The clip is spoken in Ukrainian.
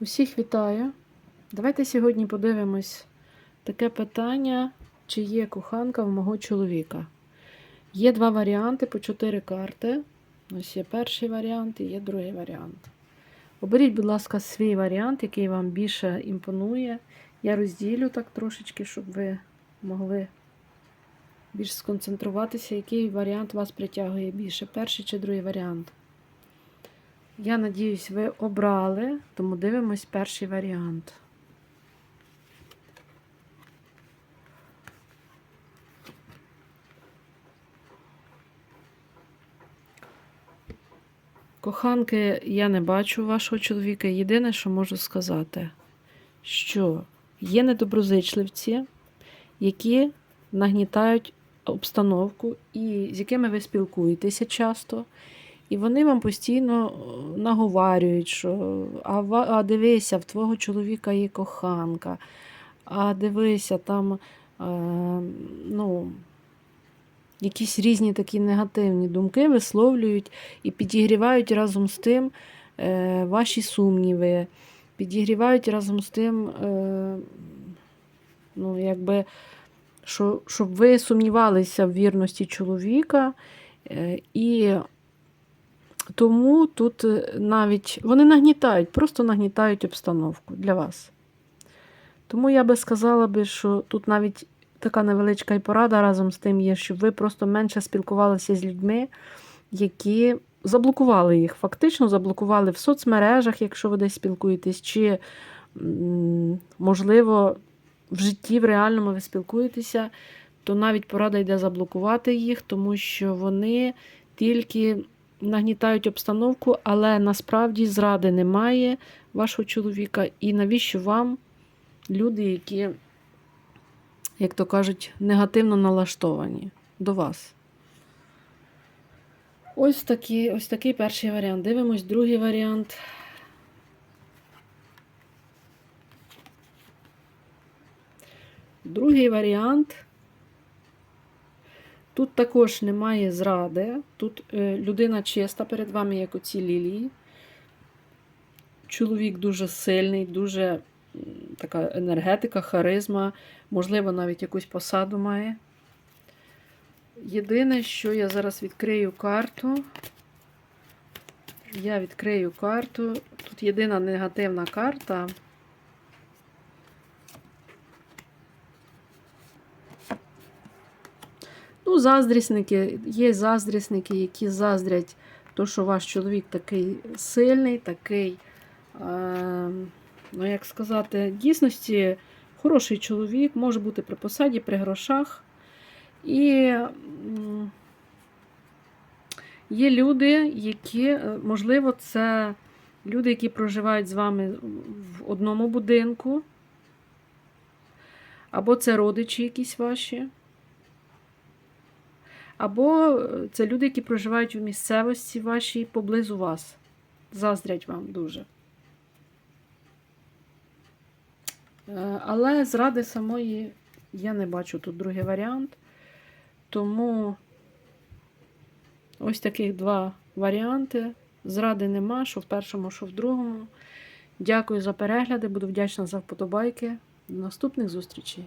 Усіх вітаю. Давайте сьогодні подивимось таке питання, чи є коханка в мого чоловіка. Є два варіанти по чотири карти. Ось є перший варіант і є другий варіант. Оберіть, будь ласка, свій варіант, який вам більше імпонує. Я розділю так трошечки, щоб ви могли більш сконцентруватися, який варіант вас притягує більше, перший чи другий варіант. Я надіюсь, ви обрали, тому дивимось перший варіант. Коханки, я не бачу вашого чоловіка. Єдине, що можу сказати, що є недоброзичливці, які нагнітають обстановку і з якими ви спілкуєтеся часто. І вони вам постійно е, наговарюють, що а, а дивися, в твого чоловіка є коханка, а дивися, там е, ну, якісь різні такі негативні думки висловлюють і підігрівають разом з тим е, ваші сумніви, підігрівають разом з тим, е, ну, якби, що, щоб ви сумнівалися в вірності чоловіка. Е, і тому тут е, навіть вони нагнітають, просто нагнітають обстановку для вас. Тому я би сказала би, що тут навіть така невеличка і порада разом з тим є, щоб ви просто менше спілкувалися з людьми, які заблокували їх, фактично заблокували в соцмережах, якщо ви десь спілкуєтесь, чи, можливо, в житті в реальному ви спілкуєтеся, то навіть порада йде заблокувати їх, тому що вони тільки нагнітають обстановку, але насправді зради немає вашого чоловіка. І навіщо вам люди, які, як то кажуть, негативно налаштовані до вас? Ось такий, ось такий перший варіант. Дивимось другий варіант. Другий варіант. Тут також немає зради. Тут е, людина чиста перед вами, як оці лілії. Чоловік дуже сильний, дуже така енергетика, харизма, можливо, навіть якусь посаду має. Єдине, що я зараз відкрию карту. Я відкрию карту. Тут єдина негативна карта. Ну, заздрісники, є заздрісники, які заздрять, то, що ваш чоловік такий сильний, такий, е, ну як сказати, дійсності хороший чоловік, може бути при посаді, при грошах. І є люди, які, е, можливо, це люди, які проживають з вами в одному будинку, або це родичі якісь ваші. Або е, це люди, які проживають у місцевості вашій поблизу вас. Заздрять вам дуже. Е, Але зради самої я не бачу тут другий варіант. Тому ось таких два варіанти. Зради нема, що в першому, що в другому. Дякую за перегляди, буду вдячна за вподобайки. До наступних зустрічей!